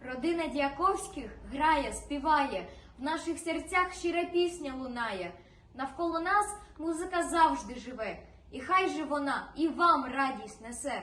Родина Дяковських грає, співає, в наших серцях щира пісня лунає. Навколо нас музика завжди живе, і хай же вона і вам радість несе.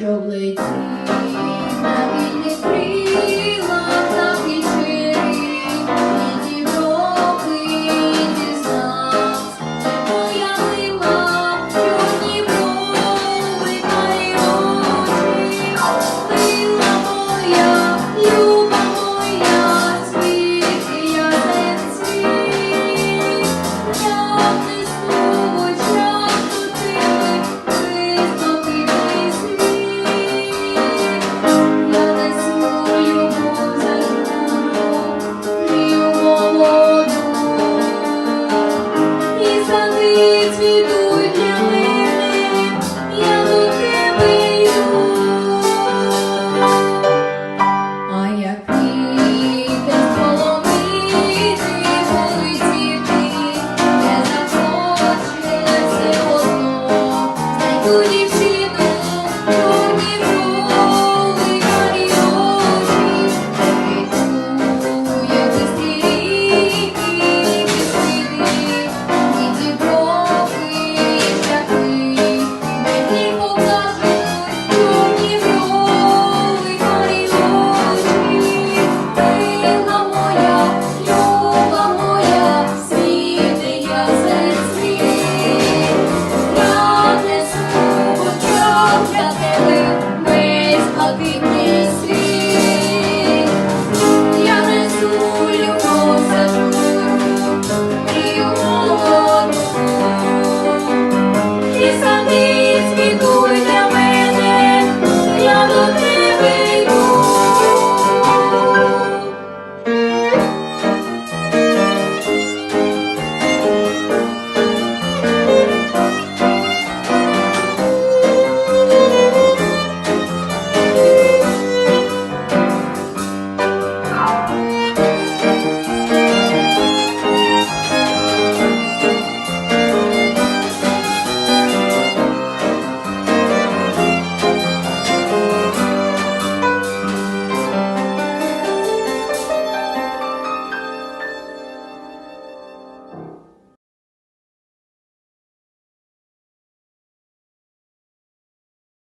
Щоб летіти